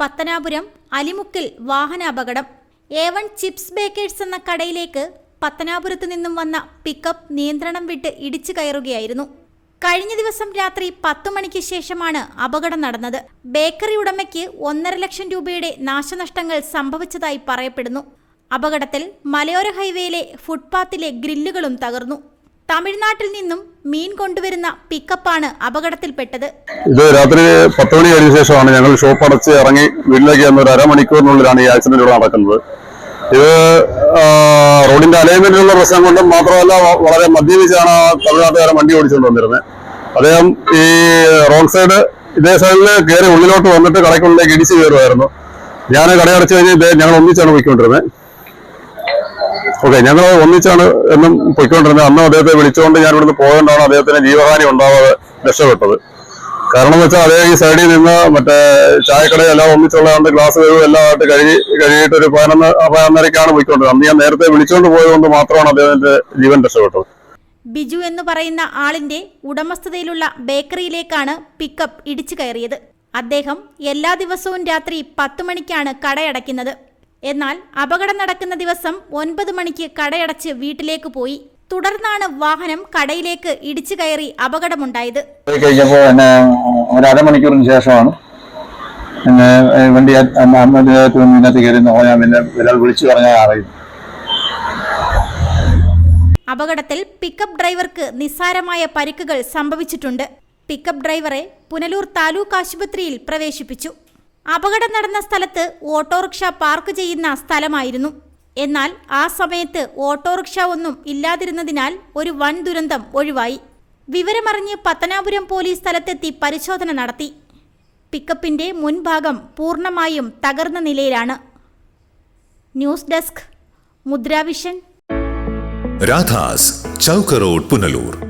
പത്തനാപുരം അലിമുക്കിൽ വാഹനാപകടം. A one chips baker's എന്ന കടയിലേക്ക് പത്തനാപുരത്ത് നിന്നും വന്ന പിക്കപ്പ് നിയന്ത്രണം വിട്ട് ഇടിച്ചു കയറുകയായിരുന്നു. കഴിഞ്ഞ ദിവസം രാത്രി പത്തു മണിക്ക് ശേഷമാണ് അപകടം നടന്നത്. ബേക്കറി ഉടമയ്ക്ക് ഒന്നര ലക്ഷം രൂപയുടെ നാശനഷ്ടങ്ങൾ സംഭവിച്ചതായി പറയപ്പെടുന്നു. അപകടത്തിൽ മലയോര ഹൈവേയിലെ ഫുട്പാത്തിലെ ഗ്രില്ലുകളും തകർന്നു. തമിഴ്നാട്ടിൽ നിന്നും മീൻ കൊണ്ടുവരുന്ന പിക്കപ്പാണ് അപകടത്തിൽപ്പെട്ടത്. ഇത് രാത്രി പത്ത് മണി കഴിഞ്ഞ ശേഷമാണ് ഞങ്ങൾ ഷോപ്പ് അടച്ച് ഇറങ്ങി വീട്ടിലേക്ക് വന്ന ഒരു അരമണിക്കൂറിനുള്ളിലാണ് ഈ ആക്സിഡന്റ് ഇവിടെ നടക്കുന്നത്. ഇത് റോഡിന്റെ അലൈൻമെന്റിലുള്ള പ്രശ്നം കൊണ്ടും മാത്രമല്ല വളരെ മദ്യപിച്ചാണ് തമിഴ്നാട്ടുകാരൻ വണ്ടി ഓടിച്ചുകൊണ്ട് വന്നിരുന്നത്. അദ്ദേഹം ഈ റോഡ് സൈഡ് ഇതേ സൈഡിൽ കയറി ഉള്ളിലോട്ട് വന്നിട്ട് കടയ്ക്കുള്ളിലേക്ക് ഇടിച്ചു കയറുമായിരുന്നു. ഞാൻ കടയടച്ചു കഴിഞ്ഞ് ഞങ്ങൾ ഒന്നിച്ചാണ് പോയിക്കൊണ്ടിരുന്നത്. ഓക്കെ ഞങ്ങൾ ഒന്നിച്ചാണ് എന്നും പൊയ്ക്കൊണ്ടിരുന്നത്. അന്നും അദ്ദേഹത്തെ വിളിച്ചുകൊണ്ട് ഞാൻ ഇവിടുന്ന് പോയതുകൊണ്ടാണ് അദ്ദേഹത്തിന് ജീവഹാനി ഉണ്ടാവാതെ രക്ഷപ്പെട്ടത്. കാരണം എന്ന് വെച്ചാൽ അദ്ദേഹം ഈ സൈഡിൽ നിന്ന് മറ്റേ ചായക്കടയെല്ലാം ഒന്നിച്ചുള്ളതുകൊണ്ട് ഗ്ലാസ് കഴിവ് എല്ലാം ആയിട്ട് കഴുകി കഴുകിയിട്ട് ഒരു പതിനൊന്ന് പതിനൊന്നരക്കാണ് പോയിക്കൊണ്ടിരുന്നത്. അന്ന് ഞാൻ നേരത്തെ വിളിച്ചുകൊണ്ട് പോയതുകൊണ്ട് മാത്രമാണ് അദ്ദേഹത്തിന്റെ ജീവൻ രക്ഷപ്പെട്ടത്. ബിജു എന്ന് പറയുന്ന ആളിന്റെ ഉടമസ്ഥതയിലുള്ള ബേക്കറിയിലേക്കാണ് പിക്കപ്പ് ഇടിച്ചു കയറിയത്. അദ്ദേഹം എല്ലാ ദിവസവും രാത്രി പത്ത് മണിക്കാണ് കടയടയ്ക്കുന്നത്. എന്നാൽ അപകടം നടക്കുന്ന ദിവസം ഒൻപത് മണിക്ക് കടയടച്ച് വീട്ടിലേക്ക് പോയി. തുടർന്നാണ് വാഹനം കടയിലേക്ക് ഇടിച്ചു കയറി അപകടമുണ്ടായത്. കഴിഞ്ഞപ്പോൾ എന്നെ ഒരു അരമണിക്കൂറിന് ശേഷമാണ്. എന്നെ വണ്ടി ആ- അമ്മ അമ്മയുടെ ഇതിനകത്ത് കയറി ഞാൻ പിന്നെ ഒരാൾ വിളിച്ചു പറഞ്ഞാൽ അപകടത്തിൽ പിക്കപ്പ് ഡ്രൈവർക്ക് നിസ്സാരമായ പരിക്കുകൾ സംഭവിച്ചിട്ടുണ്ട്. പിക്കപ്പ് ഡ്രൈവറെ പുനലൂർ താലൂക്ക് ആശുപത്രിയിൽ പ്രവേശിപ്പിച്ചു. അപകടം നടന്ന സ്ഥലത്ത് ഓട്ടോറിക്ഷ പാർക്ക് ചെയ്യുന്ന സ്ഥലമായിരുന്നു. എന്നാൽ ആ സമയത്ത് ഓട്ടോറിക്ഷ ഒന്നും ഇല്ലാതിരുന്നതിനാൽ ഒരു വൻ ദുരന്തം ഒഴിവായി. വിവരമറിഞ്ഞ് പത്തനാപുരം പോലീസ് സ്ഥലത്തെത്തി പരിശോധന നടത്തി. പിക്കപ്പിന്റെ മുൻഭാഗം പൂർണമായും തകർന്ന നിലയിലാണ്. News desk Mudra Vision. Radhas ചൗക്കറോഡ് Punalur.